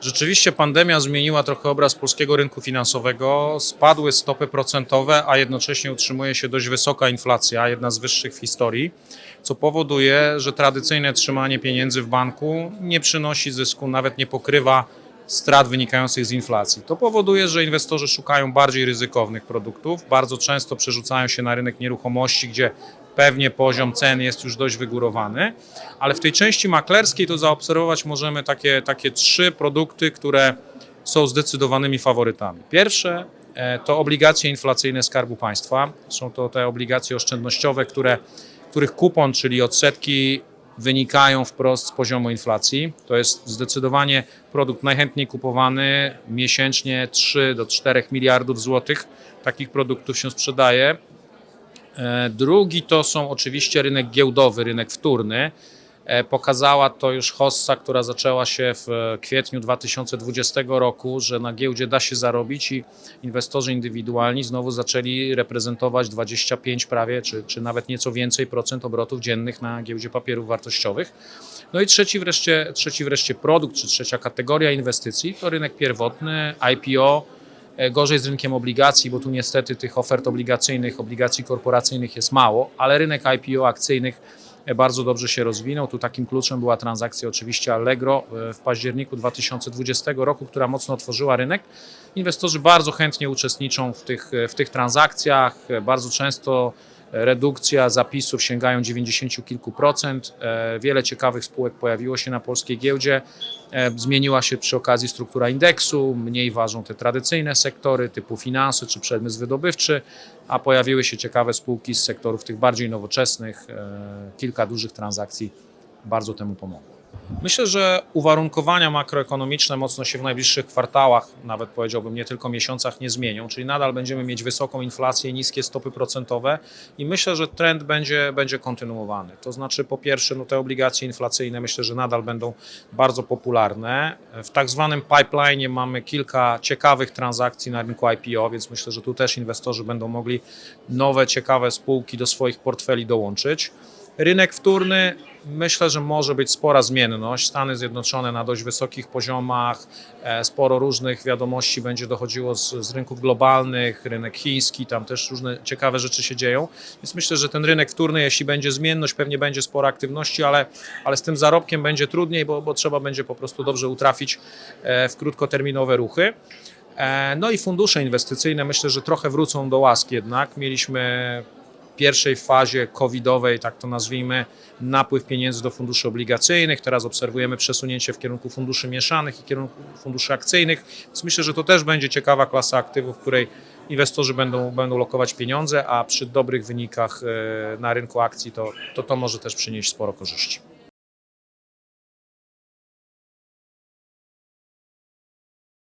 Rzeczywiście pandemia zmieniła trochę obraz polskiego rynku finansowego. Spadły stopy procentowe, a jednocześnie utrzymuje się dość wysoka inflacja, jedna z wyższych w historii, co powoduje, że tradycyjne trzymanie pieniędzy w banku nie przynosi zysku, nawet nie pokrywa strat wynikających z inflacji. To powoduje, że inwestorzy szukają bardziej ryzykownych produktów, bardzo często przerzucają się na rynek nieruchomości, gdzie pewnie poziom cen jest już dość wygórowany, ale w tej części maklerskiej to zaobserwować możemy takie, takie trzy produkty, które są zdecydowanymi faworytami. Pierwsze e, to obligacje inflacyjne Skarbu Państwa. Są to te obligacje oszczędnościowe, które, których kupon, czyli odsetki wynikają wprost z poziomu inflacji. To jest zdecydowanie produkt najchętniej kupowany, miesięcznie 3 do 4 miliardów złotych. Takich produktów się sprzedaje. E, Drugi to są oczywiście rynek giełdowy, rynek wtórny. E, Pokazała to już hossa, która zaczęła się w kwietniu 2020 roku, że na giełdzie da się zarobić i inwestorzy indywidualni znowu zaczęli reprezentować 25 prawie, czy, czy nawet nieco więcej procent obrotów dziennych na giełdzie papierów wartościowych. No i trzeci wreszcie, trzeci wreszcie produkt, czy trzecia kategoria inwestycji to rynek pierwotny, IPO, Gorzej z rynkiem obligacji, bo tu niestety tych ofert obligacyjnych, obligacji korporacyjnych jest mało, ale rynek IPO akcyjnych e, bardzo dobrze się rozwinął. Tu takim kluczem była transakcja oczywiście Allegro e, w październiku 2020 roku, która mocno otworzyła rynek. Inwestorzy bardzo chętnie uczestniczą w tych, w tych transakcjach. E, Bardzo często redukcja zapisów sięgają 90 kilku procent. E, Wiele ciekawych spółek pojawiło się na polskiej giełdzie. E, Zmieniła się przy okazji struktura indeksu, mniej ważą te tradycyjne sektory typu finanse czy przemysł wydobywczy, a pojawiły się ciekawe spółki z sektorów tych bardziej nowoczesnych. E, Kilka dużych transakcji bardzo temu pomogło. Myślę, że uwarunkowania makroekonomiczne mocno się w najbliższych kwartałach, nawet powiedziałbym nie tylko miesiącach, nie zmienią, czyli nadal będziemy mieć wysoką inflację, niskie stopy procentowe i myślę, że trend będzie, będzie kontynuowany. To znaczy, po pierwsze, no te obligacje inflacyjne myślę, że nadal będą bardzo popularne. W tak zwanym pipeline mamy kilka ciekawych transakcji na rynku IPO, więc myślę, że tu też inwestorzy będą mogli nowe, ciekawe spółki do swoich portfeli dołączyć. Rynek wtórny, myślę, że może być spora zmienność. Stany Zjednoczone na dość wysokich poziomach, e, sporo różnych wiadomości będzie dochodziło z, z rynków globalnych, rynek chiński, tam też różne ciekawe rzeczy się dzieją. Więc myślę, że ten rynek wtórny, jeśli będzie zmienność, pewnie będzie spora aktywności, ale, ale z tym zarobkiem będzie trudniej, bo, bo trzeba będzie po prostu dobrze utrafić e, w krótkoterminowe ruchy. E, No i fundusze inwestycyjne myślę, że trochę wrócą do łask jednak. Mieliśmy pierwszej fazie covidowej, tak to nazwijmy, napływ pieniędzy do funduszy obligacyjnych. Teraz obserwujemy przesunięcie w kierunku funduszy mieszanych i kierunku funduszy akcyjnych. Więc myślę, że to też będzie ciekawa klasa aktywów, w której inwestorzy będą, będą lokować pieniądze, a przy dobrych wynikach e, na rynku akcji to, to to może też przynieść sporo korzyści.